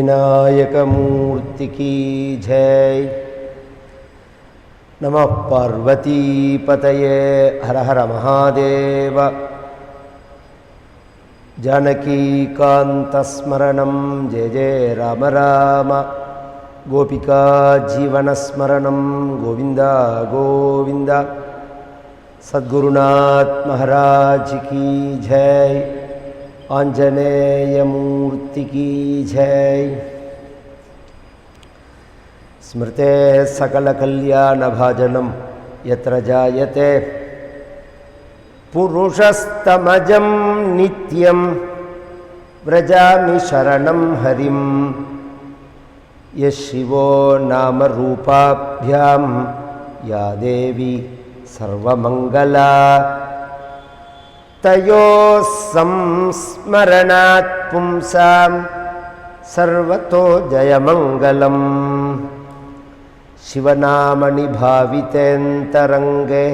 विनायकमूर्ति की जय। नमः पार्वतीपतये हर हर महादेव। जानकीकान्तस्मरणं जय जय राम राम। गोपिका जीवनस्मरणं गोविन्द गोविन्द। सद्गुरुनाथ महाराज की जय। आञ्जनेयमूर्ति की जय। स्मृते सकलकल्याणभाजनं यत्र जायते। पुरुषस्तमजं नित्यं व्रजामि शरणं हरिं। यः शिवो नामरूपाभ्यां या देवी सर्वमङ्गला तयोः संस्मरणात् पुंसां सर्वतो जयमङ्गलम्। शिवनामणिभावितेऽन्तरङ्गे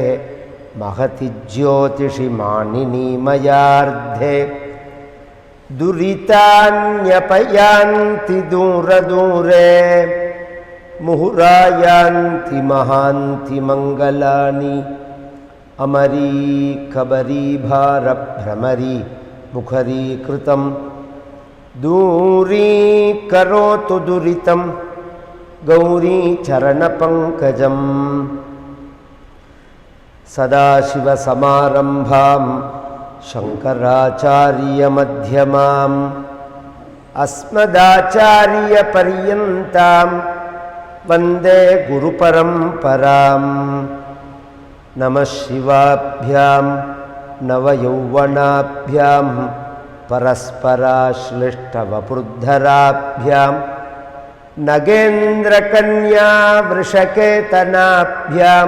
महति ज्योतिषि मानिनीमयार्धे दुरितान्यपयान्ति दूरदूरे मुहुरायान्ति महान्ति मङ्गलानि अमरी कबरी भारभ्रमरी मुखरीकृतं दूरीकरोतु दुरितं गौरीचरणपङ्कजम् सदाशिवसमारम्भां शङ्कराचार्यमध्यमाम् अस्मदाचार्यपर्यन्तां वन्दे गुरुपरम्पराम् नमः शिवाभ्यां नवयौवनाभ्यां परस्पराश्लिष्टवपुर्धराभ्यां नगेन्द्रकन्या वृषकेतनाभ्यां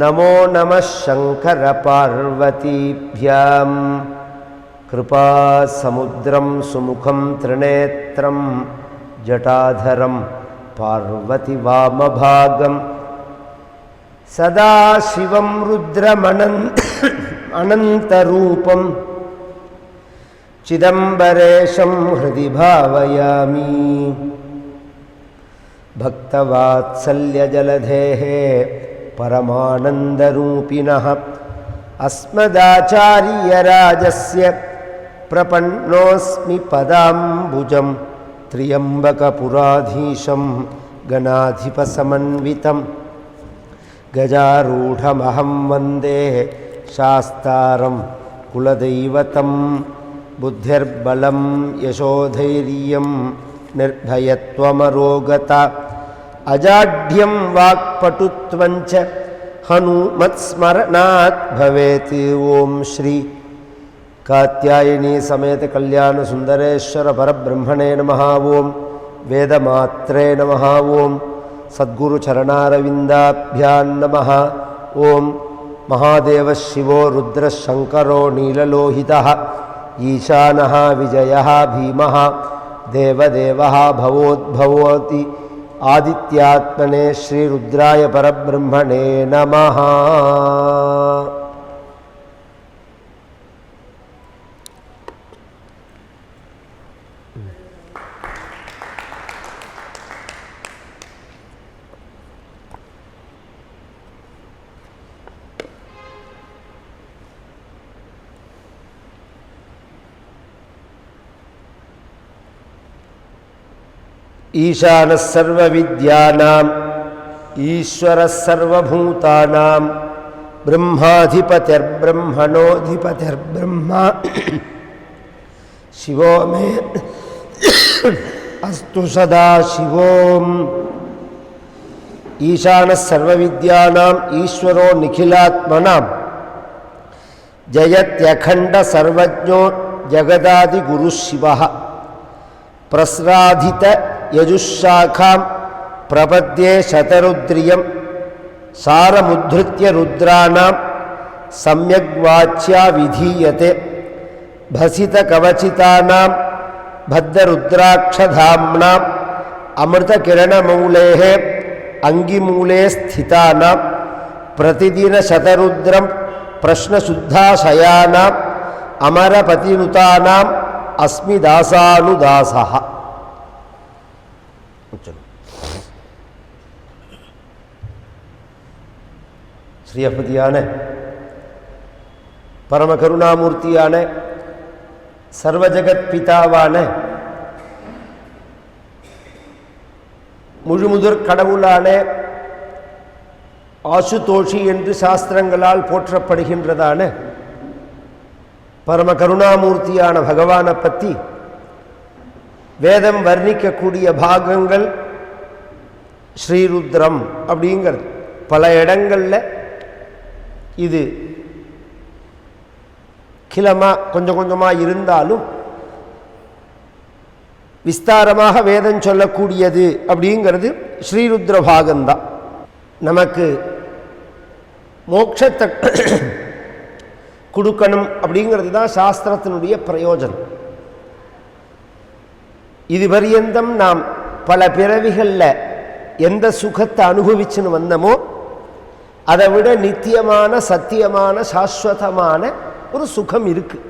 नमो नमः शङ्करपार्वतीभ्यां कृपासमुद्रं सुमुखं त्रिनेत्रं जटाधरं पार्वतीवामभागम् सदाशिवं रुद्रमनन् अनन्तरूपं चिदम्बरेशं हृदि भावयामि। भक्तवात्सल्यजलधेः परमानन्दरूपिणः। अस्मदाचार्यराजस्य प्रपन्नोऽस्मि पदाम्बुजं त्र्यम्बकपुराधीशं गणाधिपसमन्वितम् गजारूढमहं वन्दे शास्तारं कुलदैवतं बुद्धिर्बलं यशोधैर्यं निर्भयत्वमरोगता अजाढ्यं वाक्पटुत्वञ्च हनुमत्स्मरणात् भवेत् ॐ श्री कात्यायनी समेत कल्याणसुन्दरेश्वर परब्रह्मणे नमः ॐ वेदमात्रे नमः ॐ सद्गुरुचरणारविन्दाभ्यां नमः। ॐ महादेवः शिवो रुद्रः शङ्करो नीललोहितः। ईशानः विजयः भीमः। देवदेवः भवोद्भवोति आदित्यात्मने श्रीरुद्राय परब्रह्मणे नमः ईशानः सर्वविद्यानाम् ईश्वरः सर्वभूतानां ब्रह्माधिपतिर्ब्रह्मणोऽधिपतिर्ब्रह्मा शिवो मे अस्तु सदा शिवोम् ईशानः सर्वविद्यानाम् ईश्वरो निखिलात्मनां जयत्यखण्डसर्वज्ञो जगदादिगुरुः शिवः प्रस्राधित यजुशाखां प्रपद्ये शतरुद्रियं सारमुद्धृत्य रुद्राणां सम्यग्वाच्या विधीयते भसितकवचितानां भद्ररुद्राक्षधाम्नाम् अमृतकिरणमौलेः अङ्गिमूले स्थितानां प्रतिदिनशतरुद्रं प्रश्नशुद्धाशयानाम् अमरपतिनुतानाम् अस्मि ஸ்ரீயபதியான பரம கருணாமூர்த்தியான சர்வஜகத் பிதாவான முழுமுதற் கடவுளான ஆசுதோஷி என்று சாஸ்திரங்களால் போற்றப்படுகின்றதான பரம கருணாமூர்த்தியான பகவானை பற்றி வேதம் வர்ணிக்கக்கூடிய பாகங்கள் ஸ்ரீருத்ரம் அப்படிங்கிறது. பல இடங்களில் இது கிளமாக கொஞ்சம் கொஞ்சமாக இருந்தாலும் விஸ்தாரமாக வேதம் சொல்லக்கூடியது அப்படிங்கிறது ஸ்ரீருத்ர பாகந்தான். நமக்கு மோட்சத்தை கொடுக்கணும் அப்படிங்கிறது தான் சாஸ்திரத்தினுடைய பிரயோஜனம். இது பரியந்தம் நாம் பல பிறவிகளில் எந்த சுகத்தை அனுபவிச்சுன்னு வந்தமோ அதை விட நித்தியமான சத்தியமான சாஸ்வதமான ஒரு சுகம் இருக்குது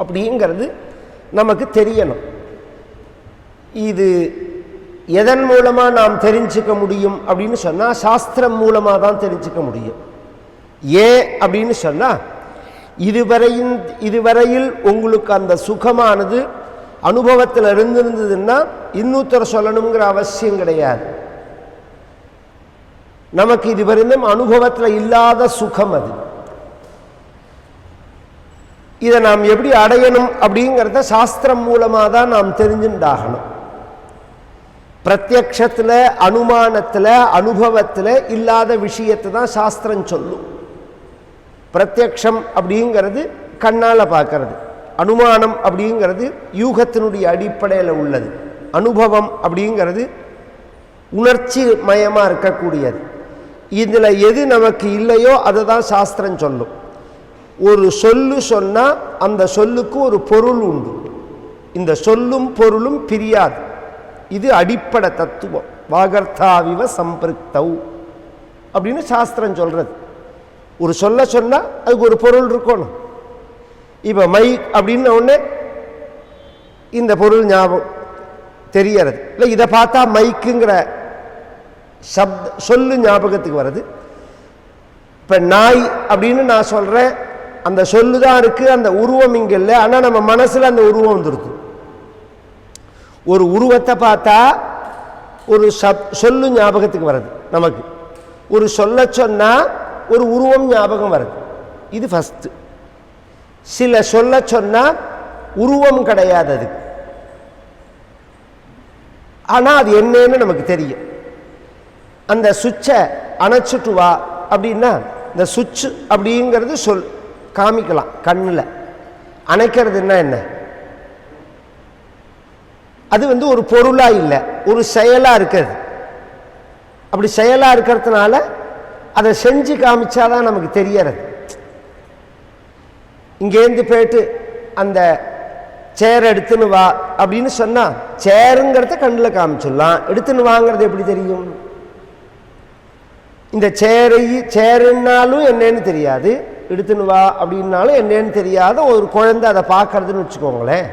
அப்படிங்கிறது நமக்கு தெரியணும். இது எதன் மூலமாக நாம் தெரிஞ்சுக்க முடியும் அப்படின்னு சொன்னால் சாஸ்திரம் மூலமாக தான் தெரிஞ்சுக்க முடியும். ஏன் அப்படின்னு சொன்னால் இதுவரையின் இதுவரையில் உங்களுக்கு அந்த சுகமானது அனுபவத்தில் இருந்திருந்ததுன்னா இன்னொருத்தர் சொல்லணுங்கிற அவசியம் கிடையாது. நமக்கு இதுவரைந்தும் அனுபவத்தில் இல்லாத சுகம் அது. இதை நாம் எப்படி அடையணும் அப்படிங்கிறத சாஸ்திரம் மூலமாக தான் நாம் தெரிஞ்சுண்டாகணும். பிரத்யக்ஷத்தில் அனுமானத்தில் அனுபவத்தில் இல்லாத விஷயத்தை தான் சாஸ்திரம் சொல்லும். பிரத்யக்ஷம் அப்படிங்கிறது கண்ணால் பார்க்கறது. அனுமானம் அப்படிங்கிறது யூகத்தினுடைய அடிப்படையில் உள்ளது. அனுபவம் அப்படிங்கிறது உணர்ச்சி மயமாக இருக்கக்கூடியது. இதில் எது நமக்கு இல்லையோ அதை தான் சாஸ்திரம் சொல்லும். ஒரு சொல்லு சொன்னால் அந்த சொல்லுக்கு ஒரு பொருள் உண்டு. இந்த சொல்லும் பொருளும் பிரியாது. இது அடிப்படை தத்துவம். வாகர்த்தாவிவ சம்பிருக்தவ் அப்படின்னு சாஸ்திரம் சொல்கிறது ஒரு சொல்ல சொன்னால் அதுக்கு ஒரு பொருள் இருக்கணும். இப்போ மை அப்படின்ன உடனே இந்த பொருள் ஞாபகம் தெரியறது இல்லை இதை பார்த்தா மைக்குங்கிற சப்த சொல்லு ஞாபகத்துக்கு வருது இப்போ நாய் அப்படின்னு நான் சொல்கிறேன் அந்த சொல்லு தான் இருக்குது அந்த உருவம் இங்கே இல்லை ஆனால் நம்ம மனசில் அந்த உருவம் வந்துருக்கு. ஒரு உருவத்தை பார்த்தா ஒரு சப் சொல்லு ஞாபகத்துக்கு வருது நமக்கு. ஒரு சொல்ல சொன்னால் ஒரு உருவம் ஞாபகம் வருது இது ஃபஸ்ட்டு சில சொல்ல சொன்னால் உருவம் கிடையாது அதுக்கு. ஆனால் அது என்னன்னு நமக்கு தெரியும். அந்த சுவிட்சை அணைச்சிட்டு வா அப்படின்னா இந்த சுவிட்சு அப்படிங்கிறது சொல் காமிக்கலாம் கண்ணில். அணைக்கிறதுன்னா என்ன? அது வந்து ஒரு பொருளாக இல்லை ஒரு செயலாக இருக்கிறது. அப்படி செயலாக இருக்கிறதுனால அதை செஞ்சு காமிச்சாதான் நமக்கு தெரியறது. இங்கேருந்து போயிட்டு அந்த சேர் எடுத்துன்னு வா அப்படின்னு சொன்னால் சேருங்கிறத கண்ணில் காமிச்சிடலாம். எடுத்துன்னு வாங்கிறது எப்படி தெரியும்? இந்த சேரை சேருன்னாலும் என்னன்னு தெரியாது. எடுத்துன்னு வா அப்படின்னாலும் என்னன்னு தெரியாத ஒரு குழந்தை அதை பார்க்கறதுன்னு வச்சுக்கோங்களேன்.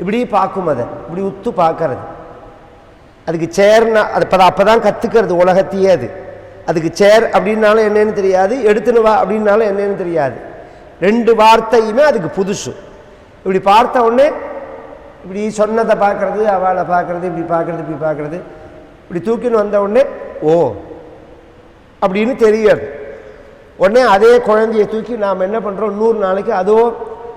இப்படி பார்க்கும் அதை. இப்படி உத்து பார்க்கறது. அதுக்கு சேர்னா அது இப்போ அப்போ தான் கற்றுக்கிறது உலகத்தையே அது. அதுக்கு சேர் அப்படின்னாலும் என்னன்னு தெரியாது. எடுத்துன்னு வா அப்படின்னாலும் என்னன்னு தெரியாது. ரெண்டு வார்த்தையுமே அதுக்கு புதுசு. இப்படி பார்த்த உடனே இப்படி சொன்னதை பார்க்கறது அவளை பார்க்கறது இப்படி பார்க்கறது இப்படி பார்க்கறது. இப்படி தூக்கின்னு வந்த உடனே ஓ அப்படின்னு தெரியாது. உடனே அதே குழந்தையை தூக்கி நாம் என்ன பண்ணுறோம் நூறு நாளைக்கு அதோ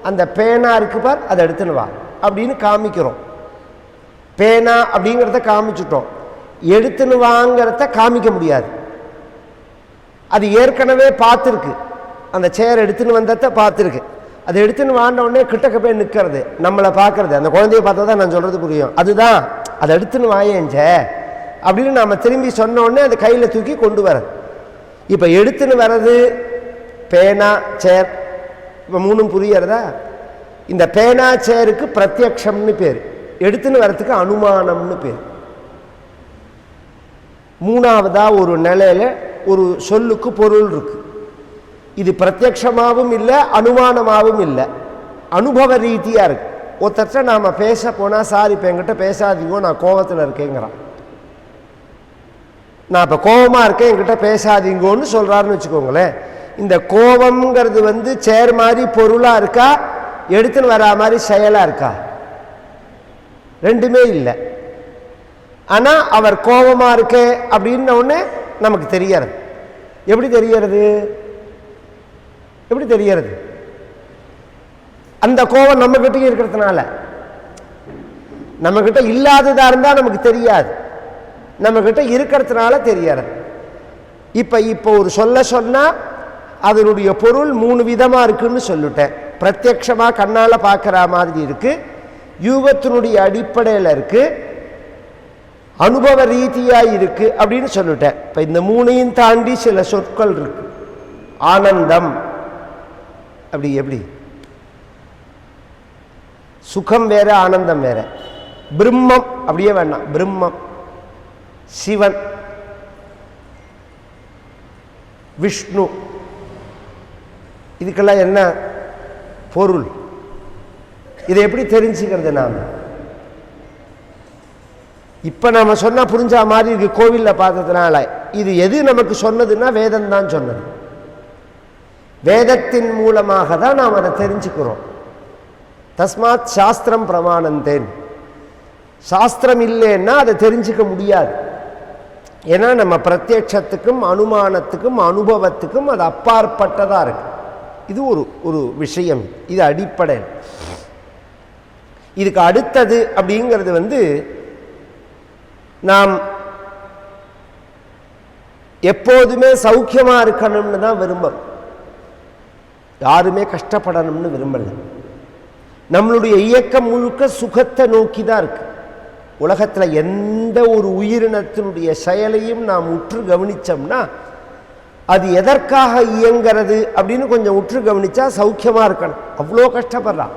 அந்த பேனா இருக்கு பார் அதை எடுத்துன்னு வா அப்படின்னு காமிக்கிறோம். பேனா அப்படிங்கிறத காமிச்சிட்டோம். எடுத்துன்னு வாங்கிறத காமிக்க முடியாது. அது ஏற்கனவே பார்த்துருக்கு. அந்த சேர் எடுத்துன்னு வந்ததை பார்த்துருக்கு. அதை எடுத்துன்னு வாண்ட உடனே கிட்டக்க போய் நிற்கிறது நம்மளை பார்க்கறது. அந்த குழந்தைய பார்த்தா தான் நான் சொல்கிறது புரியும். அதுதான் அதை எடுத்துன்னு வாயேஞ்ச அப்படின்னு நாம் திரும்பி சொன்ன உடனே அதை கையில் தூக்கி கொண்டு வரது இப்போ எடுத்துன்னு வர்றது பேனா சேர் இப்போ மூணும் புரியறதா இந்த பேனா சேருக்கு பிரத்யக்ஷம்னு பேர். எடுத்துன்னு வரத்துக்கு அனுமானம்னு பேர். மூணாவதாக ஒரு நிலையில ஒரு சொல்லுக்கு பொருள் இருக்கு. இது பிரத்யக்ஷமாகவும் இல்லை அனுமானமாகவும் இல்லை. அனுபவ ரீதியாக இருக்குது ஒருத்தர்கிட்ட நாம் பேச போனால் சார் இப்போ என்கிட்ட பேசாதீங்கோ நான் கோவத்தில் இருக்கேங்கிறான். நான் இப்போ கோபமாக இருக்கேன் என்கிட்ட பேசாதீங்கன்னு சொல்கிறாருன்னு வச்சுக்கோங்களேன். இந்த கோபம்ங்கிறது வந்து சேர் மாதிரி பொருளாக இருக்கா? எடுத்துன்னு வரா மாதிரி செயலாக இருக்கா? ரெண்டுமே இல்லை. ஆனால் அவர் கோபமாக இருக்கே அப்படின்ன உடனே நமக்கு தெரியறது எப்படி தெரியறது எப்படி தெரியறது அந்த கோபம் நம்மக்கிட்டையும் இருக்கிறதுனால. நம்மக்கிட்ட இல்லாததாக இருந்தால் நமக்கு தெரியாது. நம்மக்கிட்ட இருக்கிறதுனால தெரியறது இப்போ இப்போ ஒரு சொல்ல சொன்னால் அதனுடைய பொருள் மூணு விதமாக இருக்குன்னு சொல்லிட்டேன். பிரத்யக்ஷமாக கண்ணால் பார்க்குற மாதிரி இருக்குது யூகத்தினுடைய அடிப்படையில் இருக்குது அனுபவ ரீதியாக இருக்குது அப்படின்னு சொல்லிட்டேன். இப்போ இந்த மூணையும் தாண்டி சில சொற்கள் இருக்கு. ஆனந்தம். அப்படி எப்படி? சுகம் வேற ஆனந்தம் வேற. பிரம்மம் அப்படியே வேண்டாம் பிரம்மம். சிவன் விஷ்ணு. இதுக்கெல்லாம் என்ன பொருள்? இதை எப்படி தெரிஞ்சுக்கிறது நாம்? இப்போ நம்ம சொன்னால் புரிஞ்சா மாதிரி இருக்கு கோவிலில் பார்த்ததுனால. இது எது நமக்கு சொன்னதுன்னா வேதம் தான் சொன்னது. வேதத்தின் மூலமாக தான் நாம் அதை தெரிஞ்சுக்கிறோம். தஸ்மாத் சாஸ்திரம் பிரமாணந்தேன். சாஸ்திரம் இல்லைன்னா அதை தெரிஞ்சுக்க முடியாது. ஏன்னா நம்ம பிரத்யட்சத்துக்கும் அனுமானத்துக்கும் அனுபவத்துக்கும் அது அப்பாற்பட்டதாக இருக்கு. இது ஒரு ஒரு விஷயம். இது அடிப்படை. இதுக்கு அடுத்தது அப்படிங்கிறது வந்து நாம் எப்போதுமே சௌக்கியமாக இருக்கணும்னு தான் விரும்பும் யாருமே கஷ்டப்படணும்னு விரும்பல. நம்மளுடைய இயக்கம் முழுக்க சுகத்தை நோக்கி தான் இருக்கு. உலகத்தில் எந்த ஒரு உயிரினத்தினுடைய செயலையும் நாம் உற்று கவனித்தோம்னா அது எதற்காக இயங்கிறது அப்படின்னு கொஞ்சம் உற்று கவனித்தா சௌக்கியமாக இருக்கணும். அவ்வளோ கஷ்டப்படுறான்.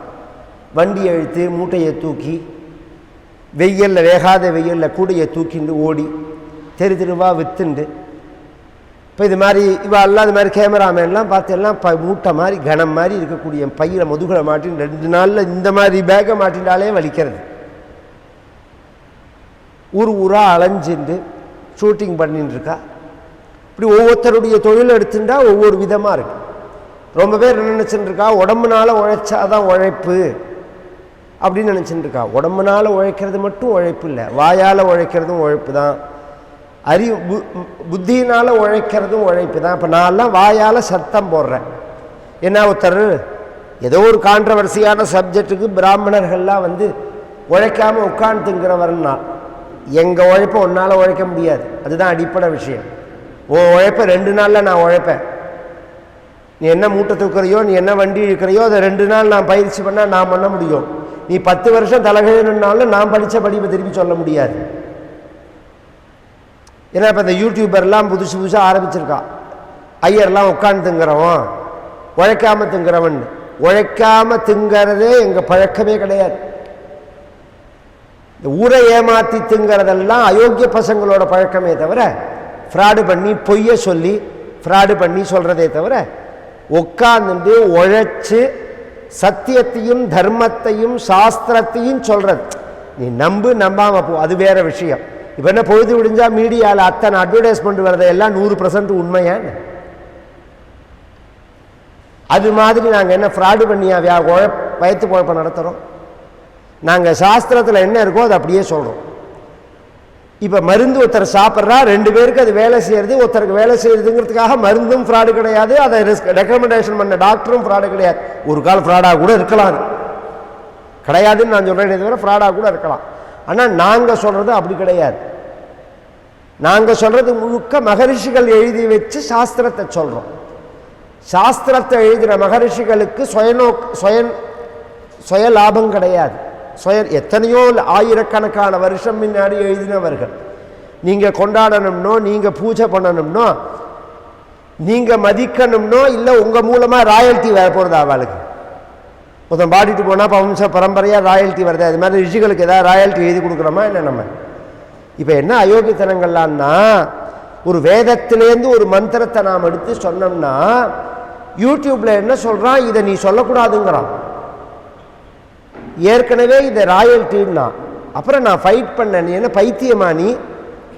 வண்டி அழுத்து மூட்டையை தூக்கி வெயிலில் வேகாத வெயிலில் கூடையை தூக்கிண்டு ஓடி தெரு தெருவா வித்துண்டு. இப்போ இது மாதிரி இவ எல்லாம் இது மாதிரி கேமராமேன்லாம் பார்த்து எல்லாம் ப மூட்டை மாதிரி கனம் மாதிரி இருக்கக்கூடிய பையில் முதுகலை மாட்டின்னு ரெண்டு நாளில் இந்த மாதிரி பேக்கை மாட்டினாலே வலிக்கிறது. ஊர் ஊராக அலைஞ்சுண்டு ஷூட்டிங் பண்ணிட்டுருக்கா இப்படி ஒவ்வொருத்தருடைய தொழில் எடுத்துட்டா ஒவ்வொரு விதமாக இருக்கு. ரொம்ப பேர் நினச்சிட்டு இருக்கா உடம்புனால உழைச்சாதான் உழைப்பு அப்படின்னு நினச்சிட்டு இருக்கா உடம்புனால உழைக்கிறது மட்டும் உழைப்பு இல்லை. வாயால் உழைக்கிறதும் உழைப்பு தான் அறிவு பு புத்தியினால் உழைக்கிறதும் உழைப்பு தான் இப்போ நான்லாம் வாயால் சத்தம் போடுறேன். என்ன ஒருத்தர் ஏதோ ஒரு கான்ட்ரவர்சியான சப்ஜெக்ட்டுக்கு பிராமணர்கள்லாம் வந்து உழைக்காமல் உட்காந்துங்கிறவர்னா எங்கள் உழைப்பை உன்னால் உழைக்க முடியாது. அதுதான் அடிப்படை விஷயம். ஓ உழைப்பை ரெண்டு நாளில் நான் உழைப்பேன். நீ என்ன மூட்டை தூக்குறையோ நீ என்ன வண்டி இழுக்கிறையோ அதை ரெண்டு நாள் நான் பயிற்சி பண்ணால் நான் பண்ண முடியும். நீ பத்து வருஷம் தலைகழினாலும் நான் படித்த படிப்பை திருப்பி சொல்ல முடியாது. ஏன்னா இப்போ இந்த யூடியூபர்லாம் புதுசு புதுசாக ஆரம்பிச்சிருக்கா. ஐயர்லாம் உட்காந்து திங்குறவன் உழைக்காமல் திங்குறவன். உழைக்காமல் திங்கிறதே எங்கள் பழக்கமே கிடையாது. இந்த ஊரை ஏமாற்றி திங்கிறதெல்லாம் அயோக்கிய பசங்களோட பழக்கமே தவிர ஃப்ராடு பண்ணி பொய்யை சொல்லி ஃப்ராடு பண்ணி சொல்கிறதே தவிர உட்காந்துட்டு உழைச்சி சத்தியத்தையும் தர்மத்தையும் சாஸ்திரத்தையும் சொல்கிறது நீ நம்பு நம்பாமல் போ அது வேற விஷயம். இப்போ என்ன பொழுது விடிஞ்சால் மீடியாவில் அத்தனை அட்வர்டைஸ்மெண்ட் வரதை எல்லாம் நூறு பர்சன்ட் உண்மையான்னு அது மாதிரி நாங்கள் என்ன ஃப்ராடு பண்ணியா வியா உழப் பயத்து குழப்பம் நடத்துகிறோம் நாங்கள் சாஸ்திரத்தில் என்ன இருக்கோ அதை அப்படியே சொல்கிறோம் இப்போ மருந்து ஒருத்தர் சாப்பிட்றா ரெண்டு பேருக்கு அது வேலை செய்கிறது ஒருத்தருக்கு வேலை செய்கிறதுங்கிறதுக்காக மருந்தும் ஃப்ராடு கிடையாது அதை ரெக்கமெண்டேஷன் பண்ண டாக்டரும் ஃப்ராடு கிடையாது. ஒரு கால் ஃப்ராடாக கூட இருக்கலாம் அது. கிடையாதுன்னு நான் சொல்கிறேன் தவிர ஃப்ராடாக கூட இருக்கலாம். ஆனால் நாங்கள் சொல்கிறது அப்படி கிடையாது. நாங்கள் சொல்கிறது முழுக்க மகரிஷிகள் எழுதி வச்சு சாஸ்திரத்தை சொல்கிறோம் சாஸ்திரத்தை எழுதின மகரிஷிகளுக்கு சுயநோ சுய சுய லாபம் கிடையாது. சுயர் எத்தனையோ ஆயிரக்கணக்கான வருஷம் முன்னாடி எழுதினவர்கள். நீங்கள் கொண்டாடணும்னோ நீங்கள் பூஜை பண்ணணும்னோ நீங்கள் மதிக்கணும்னோ இல்லை உங்கள் மூலமாக ராயல்ட்டி வர போகிறது அவளுக்கு? ஒருத்தன் பாடிட்டு போனால் வம்ச பரம்பரையாக ராயல்ட்டி வருது. அது மாதிரி ரிஷிகளுக்கு ஏதாவது ராயல்ட்டி எழுதி கொடுக்குறோமா என்ன நம்ம? இப்போ என்ன அயோக்கியத்தனங்கள்லான்னா ஒரு வேதத்திலேருந்து ஒரு மந்திரத்தை நாம் எடுத்து சொன்னோம்னா யூடியூப்பில் என்ன சொல்கிறான் இதை நீ சொல்லக்கூடாதுங்கிறான். ஏற்கனவே இதை ராயல்ட்டின்னா அப்புறம் நான் ஃபைட் பண்ண நீ என்ன பைத்தியமா நீ?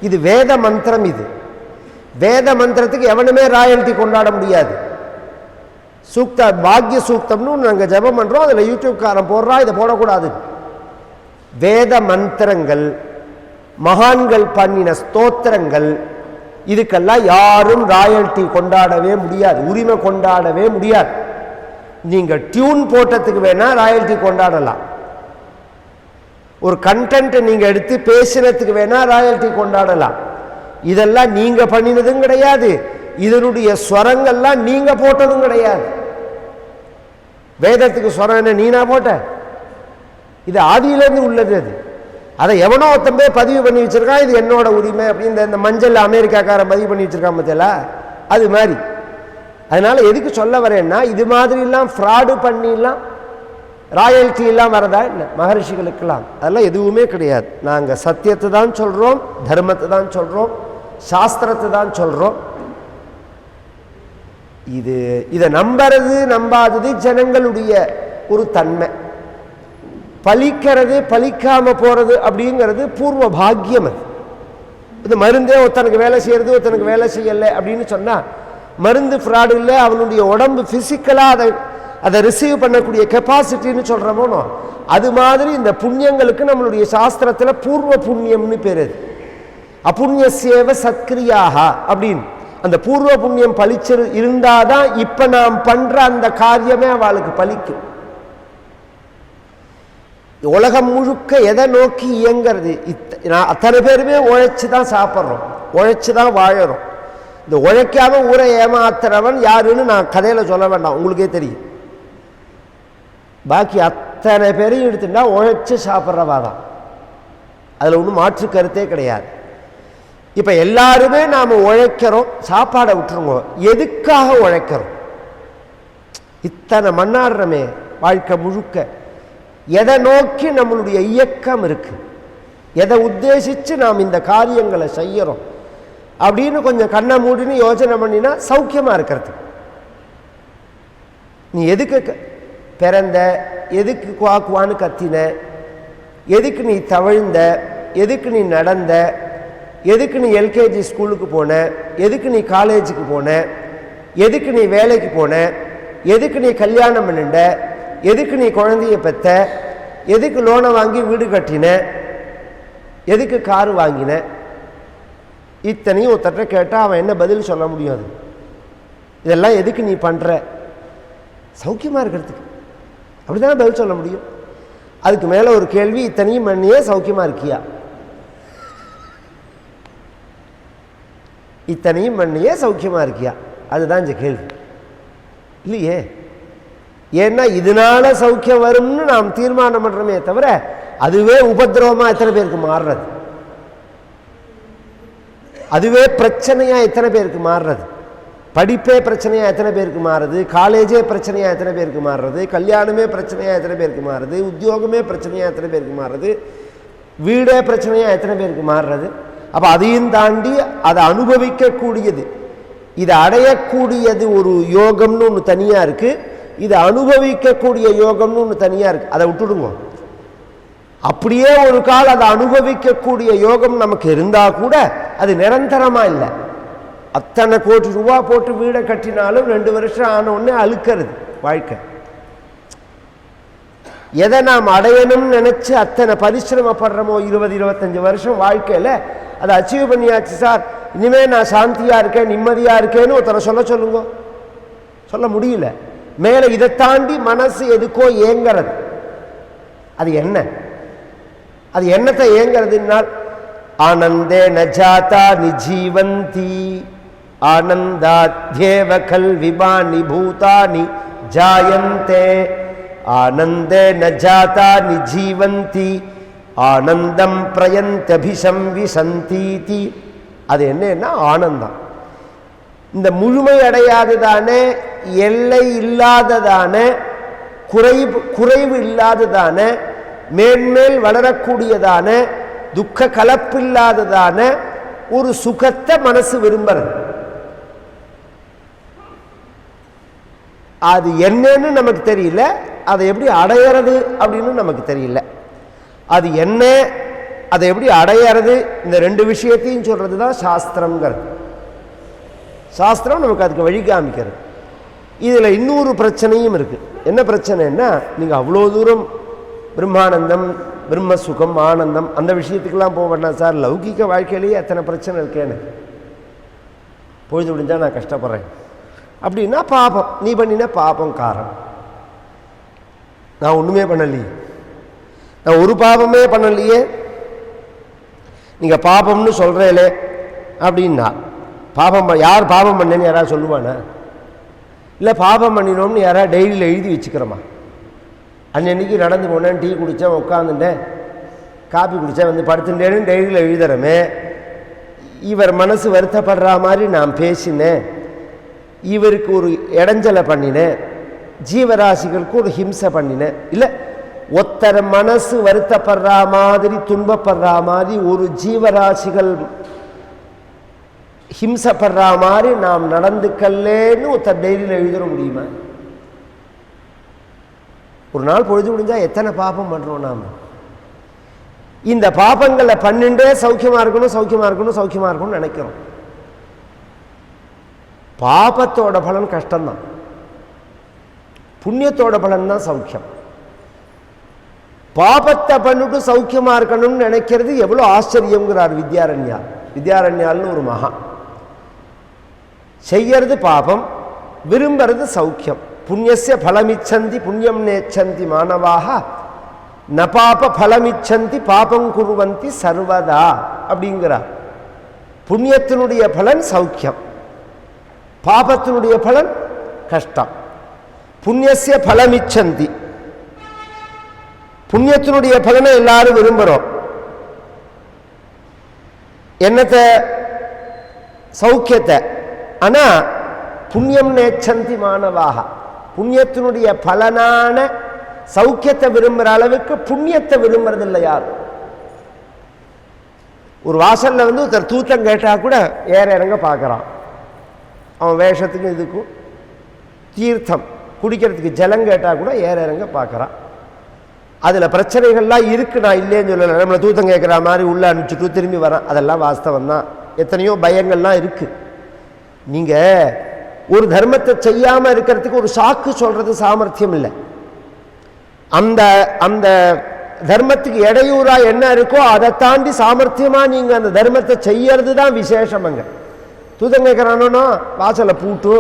இது வேத மந்திரம் இது. வேத மந்திரத்துக்கு எவனுமே ராயல்ட்டி கொண்டாட முடியாது. சூக்தா பாக்ய சூக்தம்னு நாங்கள் ஜெபம் பண்ணுறோம் அதில் யூடியூப்காரன் போடுறா இதை போடக்கூடாது. வேத மந்திரங்கள் மகான்கள் பண்ணின ஸ்தோத்திரங்கள் இதுக்கெல்லாம் யாரும் ராயல்ட்டி கொண்டாடவே முடியாது. உரிமை கொண்டாடவே முடியாது. நீங்கள் டியூன் போட்டதுக்கு வேணால் ராயல்ட்டி கொண்டாடலாம். ஒரு கண்டென்ட்டை நீங்கள் எடுத்து பேசினதுக்கு வேணால் ராயல்ட்டி கொண்டாடலாம். இதெல்லாம் நீங்கள் பண்ணினதும் கிடையாது. இதனுடைய ஸ்வரங்கள்லாம் நீங்கள் போட்டதும் கிடையாது. வேதத்துக்கு ஸ்வரம் என்ன? நீனா போட்ட? இது ஆதியிலேருந்து உள்ளது அது. அதை எவனோ ஒருத்தம்பே பதிவு பண்ணி வச்சுருக்கான். இது என்னோட உரிமை அப்படின்னு இந்த- மஞ்சள் அமெரிக்காக்காரன் பதிவு பண்ணி வச்சுருக்கான் பார்த்தீங்களா? அது மாதிரி. அதனால எதுக்கு சொல்ல வரேன்னா இது மாதிரிலாம் ஃப்ராடு பண்ணிலாம் ராயல்ட்டி எல்லாம் வரதா என்ன? மகரிஷிகளுக்கெல்லாம். அதெல்லாம் எதுவுமே கிடையாது. நாங்கள் சத்தியத்தை தான் சொல்கிறோம் தர்மத்தை தான் சொல்கிறோம் சாஸ்திரத்தை தான் சொல்கிறோம் இது இதை நம்புறது நம்பாதது ஜனங்களுடைய ஒரு தன்மை. பலிக்கிறது பலிக்காம போறது அப்படிங்கிறது பூர்வ பாக்கியம் அது. இது மருந்தே ஒருத்தனுக்கு வேலை செய்யறது ஒருத்தனுக்கு வேலை செய்யலை அப்படின்னு சொன்னா மருந்து ஃப்ராடு இல்லை அவனுடைய உடம்பு ஃபிசிக்கலாக அதை அதை ரிசீவ் பண்ணக்கூடிய கெப்பாசிட்டின்னு சொல்கிறோமோ அது மாதிரி இந்த புண்ணியங்களுக்கு நம்மளுடைய சாஸ்திரத்தில் பூர்வ புண்ணியம்னு பேர் அது. அப்புண்ணிய சேவ சத்கிரியாகா அப்படின்னு. அந்த பூர்வ புண்ணியம் பலிச்சல் இருந்தால் தான் இப்போ நாம் பண்ணுற அந்த காரியமே அவளுக்கு பலிக்கும் உலகம் முழுக்க எதை நோக்கி இயங்கிறது? இத்த- நான் அத்தனை பேருமே உழைச்சி தான் சாப்பிட்றோம். உழைச்சி தான் வாழறோம். இந்த உழைக்காம ஊரை ஏமாத்துறவன் யாருன்னு நான் கதையில் சொல்ல வேண்டாம். உங்களுக்கே தெரியும். பாக்கி அத்தனை பேரையும் எடுத்துட்டா உழைச்சி சாப்பிட்றவா தான். அதில் ஒன்றும் மாற்று கருத்தே கிடையாது. இப்போ எல்லாருமே நாம் உழைக்கிறோம் சாப்பாடை விட்டுருங்க. எதுக்காக உழைக்கிறோம்? இத்தனை மண்ணாடுறமே வாழ்க்கை முழுக்க. எதை நோக்கி நம்மளுடைய இயக்கம் இருக்குது எதை உத்தேசித்து நாம் இந்த காரியங்களை செய்கிறோம் அப்படின்னு கொஞ்சம் கண்ணை மூடின்னு யோசனை பண்ணினா சௌக்கியமாக இருக்கிறது நீ எதுக்கு க- பிறந்த எதுக்கு குவாக்குவான்னு கத்தின? எதுக்கு நீ தவழ்ந்த? எதுக்கு நீ நடந்த? எதுக்கு நீ எல்கேஜி ஸ்கூலுக்கு போன? எதுக்கு நீ காலேஜுக்கு போன? எதுக்கு நீ வேலைக்கு போன? எதுக்கு நீ கல்யாணம் பண்ணிண்ட எதுக்கு நீ குழந்தைய பெற்ற எதுக்கு லோனை வாங்கி வீடு கட்டின? எதுக்கு காரு வாங்கின? இத்தனையும் ஒருத்தட்ட கேட்டால் அவன் என்ன பதில் சொல்ல முடியாது. இதெல்லாம் எதுக்கு நீ பண்ணுற சௌக்கியமாக இருக்கிறதுக்கு. அப்படிதானே பதில் சொல்ல முடியும்? அதுக்கு மேலே ஒரு கேள்வி இத்தனையும் பண்ணியே சௌக்கியமாக இருக்கியா? இத்தனையும் பண்ணியே சௌக்கியமாக இருக்கியா? அதுதான் இந்த கேள்வி. இல்லையே? ஏன்னா இதனால சௌக்கியம் வரும்னு நாம் தீர்மானம் பண்ணுறோமே தவிர அதுவே உபத்திரவமாக எத்தனை பேருக்கு மாறுறது? அதுவே பிரச்சனையாக எத்தனை பேருக்கு மாறுறது? படிப்பே பிரச்சனையாக எத்தனை பேருக்கு மாறுது? காலேஜே பிரச்சனையாக எத்தனை பேருக்கு மாறுறது? கல்யாணமே பிரச்சனையாக எத்தனை பேருக்கு மாறுது? உத்தியோகமே பிரச்சனையாக எத்தனை பேருக்கு மாறுது? வீடே பிரச்சனையாக எத்தனை பேருக்கு மாறுறது? அப்போ அதையும் தாண்டி அதை அனுபவிக்கக்கூடியது. இதை அடையக்கூடியது ஒரு யோகம்னு ஒன்று தனியாக இருக்குது இதை அனுபவிக்கக்கூடிய யோகம்னு ஒன்று தனியாக இருக்குது அதை விட்டுடுங்க. அப்படியே ஒரு கால் அதை அனுபவிக்கக்கூடிய யோகம் நமக்கு இருந்தால் கூட அது நிரந்தரமாக இல்லை. அத்தனை கோடி ரூபா போட்டு வீடை கட்டினாலும் ரெண்டு வருஷம் ஆன உடனே அழுக்கிறது வாழ்க்கை. எதை நாம் அடையணும்னு நினச்சி அத்தனை பரிசிரமப்படுறோமோ இருபது இருபத்தஞ்சி வருஷம் வாழ்க்கையில் அதை அச்சீவ் பண்ணியாச்சு சார். இனிமே நான் சாந்தியாக இருக்கேன் நிம்மதியாக இருக்கேன்னு ஒருத்தரை சொல்ல சொல்லுங்க. சொல்ல முடியல. மேலே இதை தாண்டி மனசு எதுக்கோ ஏங்கிறது. அது என்ன? அது என்னத்தை ஏங்கிறதுனால் ஆனந்தே நஜாத்தா நிஜீவந்தி ஆனந்தாத்யேவ கல்விமானி பூதானி ஜாயந்தே ஆனந்தே நஜாத்தா நிஜீவந்தி ஆனந்தம் பிரயந்தபிசம்விசந்தீதி அது என்னன்னா ஆனந்தம். இந்த முழுமையடையாததானே எல்லை இல்லாததான குறைவு குறைவு இல்லாததான மேன்மேல் வளரக்கூடியதான துக்க கலப்பில்லாததான ஒரு சுகத்தை மனசு விரும்புறது. அது என்னன்னு நமக்கு தெரியல அதை எப்படி அடையிறது அப்படின்னு நமக்கு தெரியல. அது என்ன அதை எப்படி அடையிறது இந்த ரெண்டு விஷயத்தையும் சொல்கிறது தான் சாஸ்திரங்கிறது சாஸ்திரம் நமக்கு அதுக்கு வழி காமிக்கிறது. இதில் இன்னொரு பிரச்சனையும் இருக்குது என்ன பிரச்சனைன்னா நீங்கள் அவ்வளோ தூரம் பிரம்மானந்தம் பிரம்ம சுகம் ஆனந்தம் அந்த விஷயத்துக்கெல்லாம் போக வேண்டாம் சார். லௌகிக வாழ்க்கையிலேயே எத்தனை பிரச்சனை இருக்கேன்னு பொழுது முடிஞ்சால் நான் கஷ்டப்படுறேன். அப்படின்னா பாபம். நீ பண்ணின பாபம் காரம் நான் ஒன்றுமே பண்ணலையே. நான் ஒரு பாபமே பண்ணலையே. நீங்கள் பாபம்னு சொல்கிறேலே அப்படின்னா பாபம் யார் பாபம் பண்ணேன்னு யாராவது சொல்லுவானா? இல்லை பாபம் பண்ணினோம்னு யாராவது டெய்லியில் எழுதி வச்சுக்கிறோமா? அன்னன்னைக்கு நடந்து போனேன் டீ குடித்தேன் உட்காந்துட்டேன் காப்பி குடித்தேன் வந்து படுத்துட்டேன்னு டெய்லியில் எழுதுறமே. இவர் மனசு வருத்தப்படுற மாதிரி நான் பேசினேன். இவருக்கு ஒரு இடைஞ்சலை பண்ணினேன். ஜீவராசிகளுக்கு ஒரு ஹிம்சை பண்ணினேன். இல்லை ஒத்தர் மனசு வருத்தப்படுற மாதிரி துன்பப்படுற மாதிரி ஒரு ஜீவராசிகள் ஹிம்சப்படுற மாதிரி நாம் நடந்துக்கல்லேன்னு ஒருத்தர் டைரியில் எழுதிட முடியுமா? ஒரு நாள் பொழுது முடிஞ்சால் எத்தனை பாபம் பண்ணுறோம் நாம்? இந்த பாபங்களை பண்ணிண்டே சௌக்கியமாக இருக்கணும் சௌக்கியமாக இருக்கணும் சௌக்கியமாக இருக்கணும்னு நினைக்கிறோம். பாபத்தோட பலன் கஷ்டம்தான். புண்ணியத்தோட பலன் தான் சௌக்கியம். பாபத்தை பண்ணிட்டு சௌக்கியமா இருக்கணும்னு நினைக்கிறது எவ்வளோ ஆச்சரியங்கிறார் வித்யாரண்யா. வித்யாரண்யால்னு ஒரு மகா. செய்யறது பாபம் விரும்புறது சௌக்கியம். புண்ணியசிய பலமிச்சந்தி புண்ணியம் நேச்சந்தி மாணவாக ந பாப பலமிச்சந்தி பாபம் குருவந்தி சர்வதா அப்படிங்கிறார். புண்ணியத்தினுடைய பலன் சௌக்கியம். பாபத்தினுடைய பலன் கஷ்டம். புண்ணியசிய பலமிச்சந்தி. புண்ணியத்தினுடைய பலனை எல்லாரும் விரும்புகிறோம் என்னத்தை? சௌக்கியத்தை. ஆனால் புண்ணியம் நேச்சந்தி மாணவாக. புண்ணியத்தினுடைய பலனான சௌக்கியத்தை விரும்புகிற அளவுக்கு புண்ணியத்தை விரும்புறது இல்லை யாரும் ஒரு வாசலில் வந்து ஒருத்தர் தூத்தம் கேட்டால் கூட ஏற இறங்க பார்க்குறான். அவன் வேஷத்துக்கும் இதுக்கும் தீர்த்தம் குடிக்கிறதுக்கு ஜலம் கேட்டால் கூட ஏற இறங்க பார்க்குறான். அதில் பிரச்சனைகள்லாம் இருக்குது நான் இல்லைன்னு சொல்லலை. நம்மளை தூத்தம் கேட்குற மாதிரி உள்ளே அனுப்பிச்சுட்டு திரும்பி வரான். அதெல்லாம் வாஸ்தவம் தான் எத்தனையோ பயங்கள்லாம் இருக்குது நீங்கள் ஒரு தர்மத்தை செய்யாமல் இருக்கிறதுக்கு ஒரு சாக்கு சொல்கிறது சாமர்த்தியம் இல்லை அந்த அந்த தர்மத்துக்கு இடையூறாக என்ன இருக்கோ அதை தாண்டி சாமர்த்தியமாக நீங்கள் அந்த தர்மத்தை செய்யறது தான் விசேஷமங்க தூதம் கேட்குறானோன்னா வாசலை பூட்டு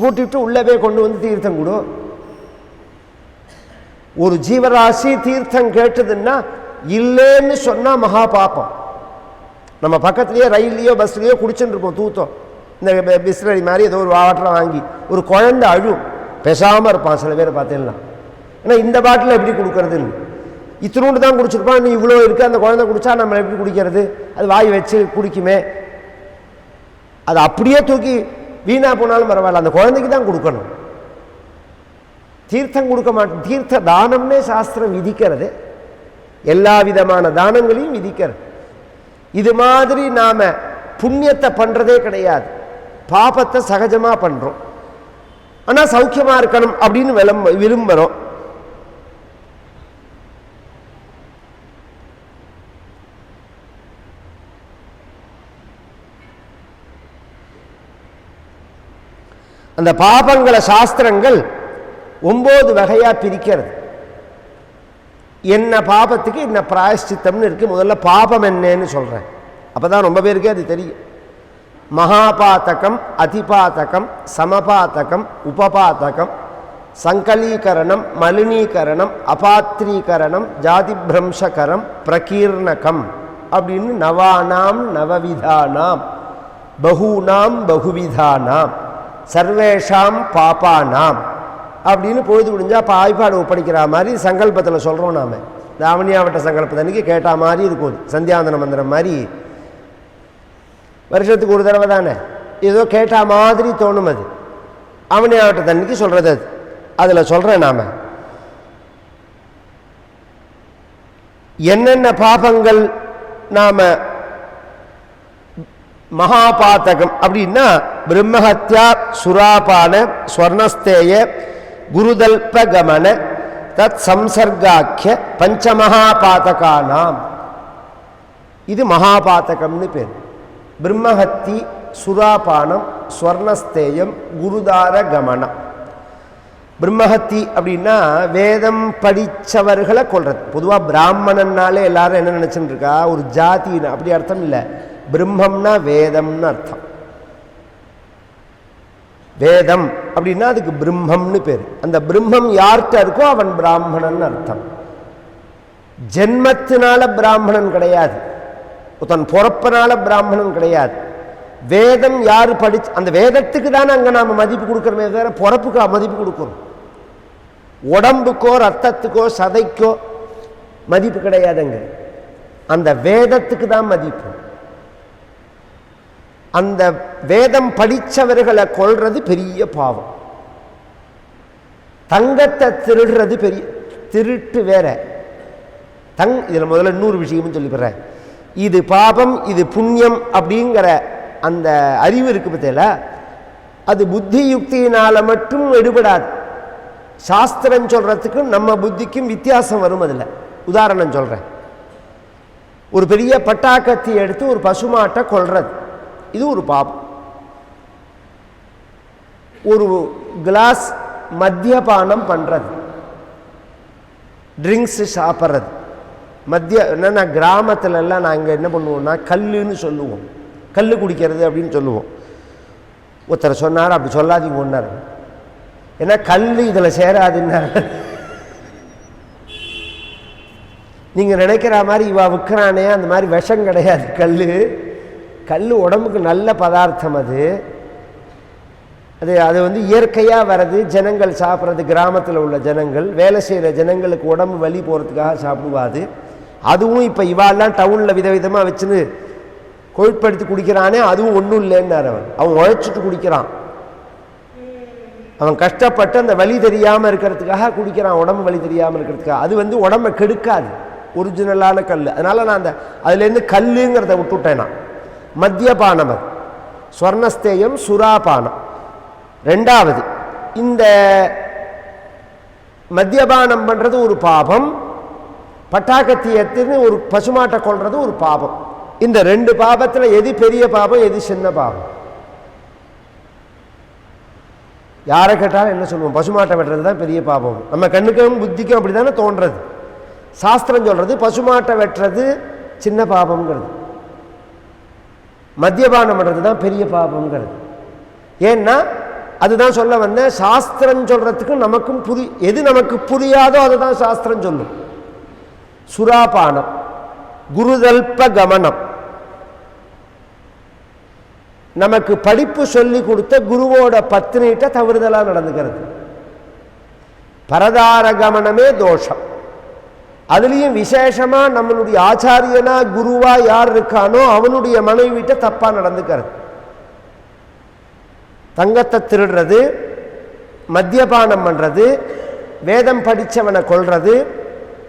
பூட்டிட்டு உள்ளவே கொண்டு வந்து தீர்த்தம் கொடு. ஒரு ஜீவராசி தீர்த்தம் கேட்டதுன்னா இல்லைன்னு சொன்னால் மகா பாப்பம் நம்ம பக்கத்துலேயே ரயில்லையோ பஸ்லேயோ குடிச்சுட்டு இருப்போம் தூத்தம். இந்த பிஸ்லரி மாதிரி ஏதோ ஒரு வாட்டரை வாங்கி ஒரு குழந்தை அழும். பேசாமல் இருப்பான் சில பேர் பார்த்தேன்னா ஏன்னா இந்த பாட்டில் எப்படி கொடுக்கறதுன்னு. இத்தினோண்டு தான் குடிச்சிருப்பான் நீ இவ்வளோ இருக்குது அந்த குழந்தை குடித்தா நம்ம எப்படி குடிக்கிறது? அது வாய் வச்சு குடிக்குமே. அது அப்படியே தூக்கி வீணாக போனாலும் பரவாயில்ல அந்த குழந்தைக்கு தான் கொடுக்கணும். தீர்த்தம் கொடுக்க மாட்டோம் தீர்த்த தானம்னே சாஸ்திரம் விதிக்கிறது. எல்லா விதமான தானங்களையும் விதிக்கிறது. இது மாதிரி நாம் புண்ணியத்தை பண்ணுறதே கிடையாது. பாபத்தை சகஜமா பண்றோம். ஆனா சௌக்கியமா இருக்கணும் அப்படின்னு விளம்ப விரும்புகிறோம் அந்த பாபங்களை சாஸ்திரங்கள் ஒன்பது வகையா பிரிக்கிறது. என்ன பாபத்துக்கு என்ன பிராயஷ்சித்தம்னு இருக்கு. முதல்ல பாபம் என்னன்னு சொல்றேன். அப்பதான் ரொம்ப பேருக்கே அது தெரியும். மகாபாத்தகம் அதிபாத்தகம் சமபாத்தகம் உபபாத்தகம் சங்கலீகரணம் மலினீகரணம் அபாத்திரீகரணம் ஜாதிபிரம்சகரம் பிரகீர்ணகம் அப்படின்னு நவானாம் நவவிதானாம் பகூனாம் பகுவிதானாம் சர்வேஷாம் பாப்பானாம் அப்படின்னு பொழுது முடிஞ்சால் இப்போ ஆய்ப்பாடு ஒப்படைக்கிற மாதிரி சங்கல்பத்தில் சொல்கிறோம் நாம. தாவணியாவட்ட சங்கல்பத்தன்னைக்கு கேட்ட மாதிரி இருக்கும் சந்தியாந்தன மந்திரம் மாதிரி வருஷத்துக்கு ஒரு தடவை தானே? ஏதோ கேட்ட மாதிரி தோணும் அது. ஆவணியாவட்டத்தன்னைக்கு சொல்கிறது அது. அதில் சொல்கிறேன் நாம. என்னென்ன பாபங்கள் நாம மகாபாத்தகம் அப்படின்னா பிரம்மஹத்யா சுராபான ஸ்வர்ணஸ்தேய குருதல்பகமன தத் சம்சர்காக்கிய பஞ்சமகாபாத்தகானாம் இது மகாபாதகம்னு பேர். பிரம்மஹத்தி சுராபானம் ஸ்வர்ணஸ்தேயம் குருதார கமனம் பிரம்மஹத்தி அப்படின்னா வேதம் படித்தவர்களை கொள்றது பொதுவாக பிராமணன்னாலே எல்லாரும் என்ன நினச்சின்னு இருக்கா ஒரு ஜாதின்னு. அப்படி அர்த்தம் இல்லை. பிரம்மம்னா வேதம்னு அர்த்தம். வேதம் அப்படின்னா அதுக்கு பிரம்மம்னு பேர். அந்த பிரம்மம் யார்கிட்ட இருக்கோ அவன் பிராமணன் அர்த்தம். ஜென்மத்தினால பிராமணன் கிடையாது. தன் பிறப்பனால பிராமணன் கிடையாது. வேதம் யார் படிச்சு அந்த வேதத்துக்கு தானே அங்கே நாம் மதிப்பு கொடுக்குறோமே வேற பிறப்புக்கு மதிப்பு கொடுக்குறோம் உடம்புக்கோ ரத்தத்துக்கோ சதைக்கோ மதிப்பு கிடையாதுங்க. அந்த வேதத்துக்கு தான் மதிப்பு. அந்த வேதம் படித்தவர்களை கொள்வது பெரிய பாவம். தங்கத்தை திருடுறது பெரிய திருட்டு வேற. தங் இதில் முதல்ல இன்னொரு விஷயமும் சொல்லிவிடுறேன் இது பாபம் இது புண்ணியம் அப்படிங்கிற அந்த அறிவு இருக்கு பத்தியில அது புத்தி யுக்தியினால் மட்டும் எடுபடாது. சாஸ்திரம் சொல்கிறதுக்கும் நம்ம புத்திக்கும் வித்தியாசம் வரும் அதில். உதாரணம் சொல்கிறேன் ஒரு பெரிய பட்டாக்கத்தி எடுத்து ஒரு பசுமாட்டை கொள்வது இது ஒரு பாபம். ஒரு கிளாஸ் மத்தியபானம் பண்ணுறது ட்ரிங்க்ஸு சாப்பிட்றது. மத்திய என்னென்னா கிராமத்துலலாம் நாங்கள் என்ன பண்ணுவோம்னா கல்லுன்னு சொல்லுவோம். கல் குடிக்கிறது அப்படின்னு சொல்லுவோம். ஒருத்தர் சொன்னார் அப்படி சொல்லாதீங்க ஒன்றார் ஏன்னா கல் இதில் சேராதுன்னார் நீங்கள் நினைக்கிற மாதிரி இவா விற்கிறானே அந்த மாதிரி விஷம் கிடையாது கல் கல் உடம்புக்கு நல்ல பதார்த்தம் அது. அது அது வந்து இயற்கையாக வர்றது ஜனங்கள் சாப்பிட்றது கிராமத்தில் உள்ள ஜனங்கள் வேலை செய்கிற ஜனங்களுக்கு உடம்பு வலி போகிறதுக்காக சாப்பிடுவாது அதுவும் இப்போ இவாள்லாம் டவுனில் விதவிதமாக வச்சுன்னு கொழுப்படுத்தி குடிக்கிறானே அதுவும் ஒன்றும் இல்லைன்னார் அவன். அவன் உழைச்சிட்டு குடிக்கிறான். அவன் கஷ்டப்பட்டு அந்த வலி தெரியாமல் இருக்கிறதுக்காக குடிக்கிறான் உடம்பு வலி தெரியாமல் இருக்கிறதுக்காக. அது வந்து உடம்பை கெடுக்காது. ஒரிஜினலான கல் அதனால் நான் அந்த அதுலேருந்து கல்லுங்கிறத விட்டுவிட்டேன் நான். மத்தியபானம் அது. ஸ்வர்ணஸ்தேயம் சுறாபானம். ரெண்டாவது இந்த மத்தியபானம் பண்ணுறது ஒரு பாபம் பட்டாக்கத்தியத்துன்னு ஒரு பசுமாட்டை கொள்வது ஒரு பாபம். இந்த ரெண்டு பாபத்தில் எது பெரிய பாபம் எது சின்ன பாபம்? யாரை கேட்டாலும் என்ன சொல்லுவோம்? பசுமாட்டை வெட்டுறது தான் பெரிய பாபம். நம்ம கண்ணுக்கும் புத்திக்கும் அப்படி தானே தோன்றது. சாஸ்திரம் சொல்கிறது பசுமாட்டை வெட்டுறது சின்ன பாபம்ங்கிறது. மத்தியபானம் பண்ணுறது தான் பெரிய பாபம்ங்கிறது. ஏன்னா அதுதான் சொல்ல வந்தேன் சாஸ்திரம் சொல்கிறதுக்கும் நமக்கும் புரி எது நமக்கு புரியாதோ அதுதான் சாஸ்திரம் சொல்லும். சுராபானம் குருதல்ப கமனம். நமக்கு படிப்பு சொல்லி கொடுத்த குருவோட பத்தினிட்ட தவறுதலாக நடந்துக்கிறது. பரதார கமனமே தோஷம். அதுலேயும் விசேஷமாக நம்மளுடைய ஆச்சாரியனா குருவா யார் இருக்கானோ அவனுடைய மனைவிட்ட தப்பாக நடந்துக்கிறது. தங்கத்தை திருடுறது மத்தியபானம் பண்ணுறது வேதம் படித்தவனை கொள்வது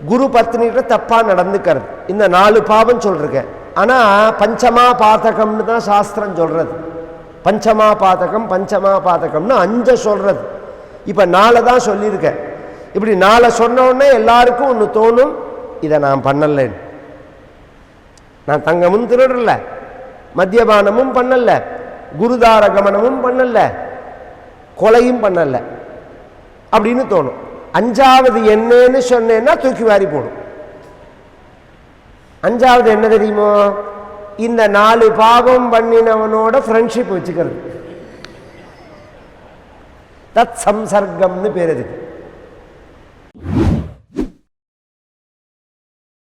குரு பத்னிகிட்ட தப்பாக நடந்துக்கிறது. இந்த நாலு பாவம் சொல்லிருக்கேன் ஆனால் பஞ்சமா பாதகம்னு தான் சாஸ்திரம் சொல்கிறது பஞ்சமா பாதகம் பஞ்சமா பாதகம்னு அஞ்சை சொல்கிறது இப்போ நாளை தான் சொல்லியிருக்கேன். இப்படி நாளை சொன்னோடனே எல்லாருக்கும் ஒன்று தோணும். இதை நான் பண்ணலைன்னு. நான் தங்கமும் திருடல. மத்தியபானமும் பண்ணல. குருதார கமனமும் பண்ணல. கொலையும் பண்ணல. அப்படின்னு தோணும். அஞ்சாவது என்னன்னு சொன்னேன்னா தூக்கி வாரி போடும். அஞ்சாவது என்ன தெரியுமோ? இந்த நாலு பாவம் பண்ணினவனோட ஃப்ரெண்ட்ஷிப் வச்சுக்கிறது. தத் சம்சர்க்கம்னு பேர் அதுக்கு.